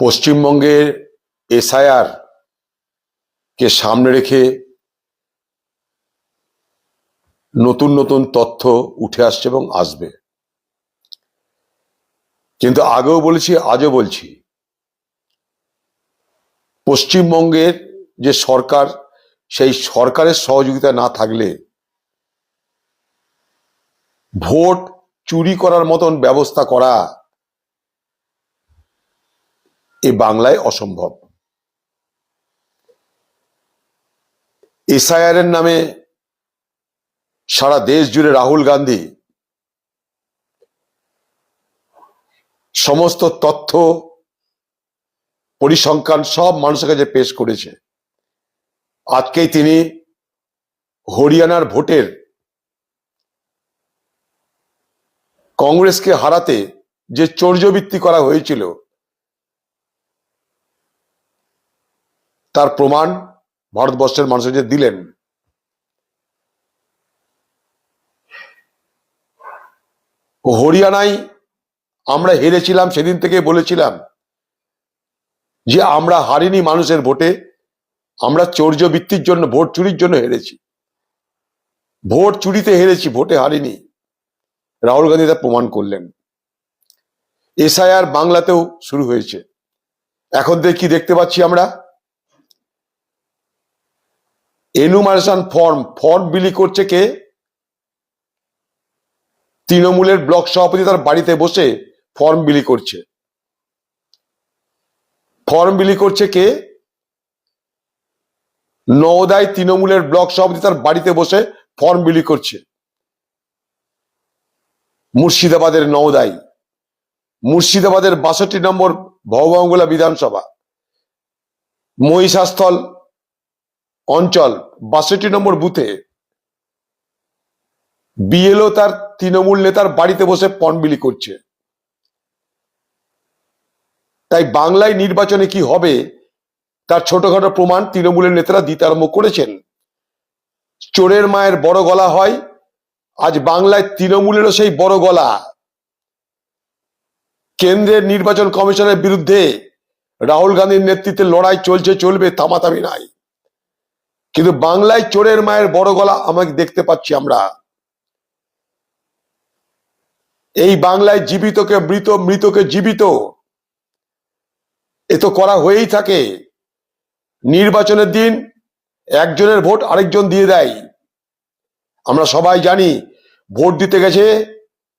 পশ্চিমবঙ্গের এসআইআর কে সামনে রেখে নতুন নতুন তথ্য উঠে আসছে এবং আসবে। কিন্তু আগেও বলেছি, আজও বলছি, পশ্চিমবঙ্গের যে সরকার, সেই সরকারের সহযোগিতা না থাকলে ভোট চুরি করার মতন ব্যবস্থা করা এ বাংলায় অসম্ভব। এসআইআর এর নামে সারা দেশ জুড়ে রাহুল গান্ধী সমস্ত তথ্য, পরিসংখ্যান সব মানুষের কাছে পেশ করেছে। আজকেই তিনি হরিয়ানার ভোটের কংগ্রেসকে হারাতে যে চর্যবৃত্তি করা হয়েছিল তার প্রমাণ ভারতবর্ষের মানুষের যে দিলেন। হরিয়ানায় আমরা হেরেছিলাম, সেদিন থেকে বলেছিলাম যে আমরা হারিনি মানুষের ভোটে, আমরা চৌর্যবৃত্তির জন্য, ভোট চুরির জন্য হেরেছি। ভোট চুরিতে হেরেছি, ভোটে হারিনি। রাহুল গান্ধী তা প্রমাণ করলেন। এসআইআর বাংলাতেও শুরু হয়েছে। এখন দেখি, দেখতে পাচ্ছি আমরা এনুমারেশন ফর্ম ফর্ম বিলি করছে কে? তৃণমূলের ব্লক সভাপতি তার বাড়িতে বসে ফর্ম বিলি করছে। ফর্ম বিলি করছে কে? নওদায় তৃণমূলের ব্লক সভাপতি তার বাড়িতে বসে ফর্ম বিলি করছে। মুর্শিদাবাদের নওদাই মুর্শিদাবাদের বাষট্টি নম্বর ভববাঙ্গুলা বিধানসভা। মহিষাস্থল অঞ্চল বাষট্টি নম্বর বুথে। বিএলও তার তৃণমূল নেতার বাড়িতে বসে ফর্ম বিলি করছে। তাই বাংলায় নির্বাচনে কি হবে, তার ছোটখাটো প্রমাণ তৃণমূলের নেতারা দিতে আরম্ভ করেছেন। চোরের মায়ের বড় গলা হয়, আজ বাংলায় তৃণমূলেরও সেই বড় গলা। কেন্দ্রের নির্বাচন কমিশনের বিরুদ্ধে রাহুল গান্ধীর নেতৃত্বে লড়াই চলছে, চলবে থামাথামি নাই। কিন্তু বাংলায় চোরের মায়ের বড় গলা আমাকে দেখতে পাচ্ছি আমরা। এই বাংলায় জীবিতকে মৃত, মৃতকে জীবিত, এ তো করা হয়েই থাকে। নির্বাচনের দিন একজনের ভোট আরেকজন দিয়ে দেয়। আমরা সবাই জানি, ভোট দিতে গেছে,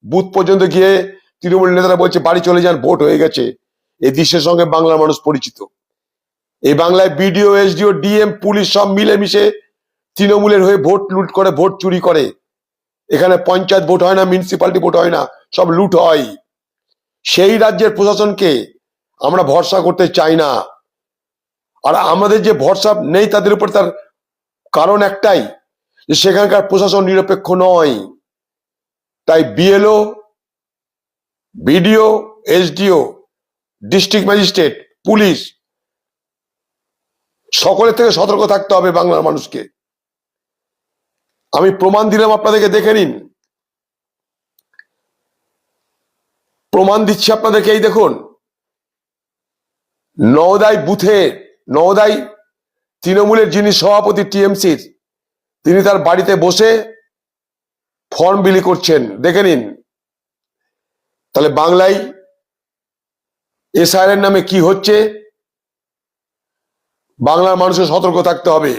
বুথ পর্যন্ত গিয়ে তৃণমূল নেতারা বলছে, বাড়ি চলে যান, ভোট হয়ে গেছে। এই দৃশ্যের সঙ্গে বাংলার মানুষ পরিচিত। এই বাংলায় বিডিও, এসডিও, ডিএম, পুলিশ সব মিলেমিশে তৃণমূলের হয়ে ভোট লুট করে, ভোট চুরি করে। এখানে পঞ্চায়েত ভোট হয় না মিউনিসিপালিটি ভোট হয় না, সব লুট হয়। সেই রাজ্যের প্রশাসনকে আমরা ভরসা করতে চাই না। আর আমাদের যে ভরসা নেই তাদের উপর তার কারণ একটাই, যে সেখানকার প্রশাসন নিরপেক্ষ নয়। তাই BLO, BDO, SDO, district magistrate, police সকলের থেকে সতর্ক থাকতে হবে বাংলার মানুষকে। আমি প্রমাণ দিলাম, আপনাদেরকে দেখে নিন। প্রমাণ দিচ্ছি আপনাদেরকে, এই দেখুন। নওদায় বুথে নওদায় তৃণমূলের যিনি সভাপতি টিএমসির, তিনি তার বাড়িতে বসে ফর্ম বিলি করছেন। দেখে নিন। তাহলে বাংলায় এসআইআর নামে কি হচ্ছে? বাংলার মানুষের সতর্ক থাকতে হবে।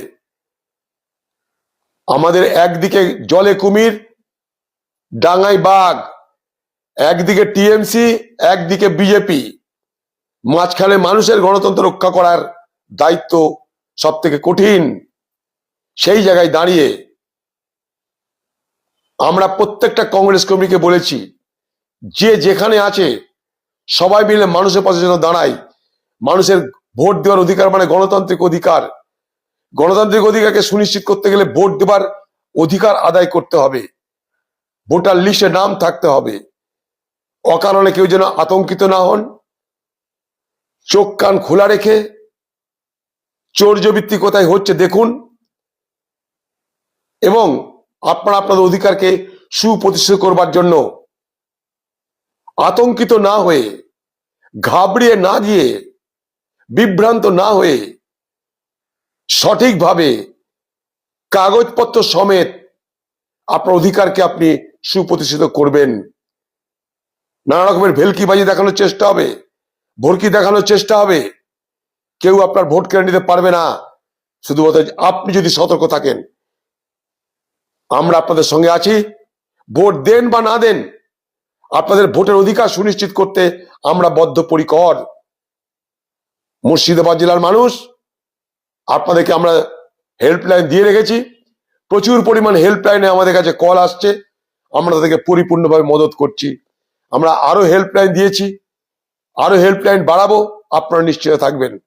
আমাদের একদিকে জলে কুমির, ডাঙায় বাঘ, একদিকে টিএমসি, একদিকে বিজেপি। মাঝখানে মানুষের গণতন্ত্র রক্ষা করার দায়িত্ব সব থেকে কঠিন। সেই জায়গায় দাঁড়িয়ে আমরা প্রত্যেকটা কংগ্রেস কর্মীকে বলেছি, যে যেখানে আছে সবাই মিলে মানুষের পাশে যেন দাঁড়ায়, মানুষের ভোট দেওয়ার অধিকার মানে গণতান্ত্রিক অধিকার। গণতান্ত্রিক অধিকারকে সুনিশ্চিত করতে গেলে ভোট দেবার অধিকার আদায় করতে হবে। ভোটার লিস্টে নাম থাকতে হবে। অকারণে কেউ যেন আতঙ্কিত না হন। চোখ কান খোলা রেখে চৌর্যবৃত্তি কোথায় হচ্ছে দেখুন। এবং আপনারা আপনাদের অধিকারকে সুপ্রতিষ্ঠিত করবার জন্য আতঙ্কিত না হয়ে, ঘাবড়িয়ে না গিয়ে বিভ্রান্ত না হয়ে সঠিকভাবে কাগজপত্র সমেত আপনার অধিকারকে আপনি সুপ্রতিষ্ঠিত করবেন। নানা রকমের ভেলকিবাজি দেখানোর চেষ্টা হবে, ভরকি দেখানোর চেষ্টা হবে। কেউ আপনার ভোট কেড়ে নিতে পারবে না। শুধুমাত্র আপনি যদি সতর্ক থাকেন। আমরা আপনাদের সঙ্গে আছি। ভোট দেন বা না দেন, আপনাদের ভোটের অধিকার সুনিশ্চিত করতে আমরা বদ্ধপরিকর। মুর্শিদাবাদ জেলার মানুষ, আপনাদেরকে আমরা হেল্পলাইন দিয়ে রেখেছি। প্রচুর পরিমাণ হেল্পলাইনে আমাদের কাছে কল আসছে। আমরা তাদেরকে পরিপূর্ণভাবে মদত করছি। আমরা আরও হেল্পলাইন দিয়েছি। আরও হেল্পলাইন বাড়াবো। আপনারা নিশ্চয় থাকবেন।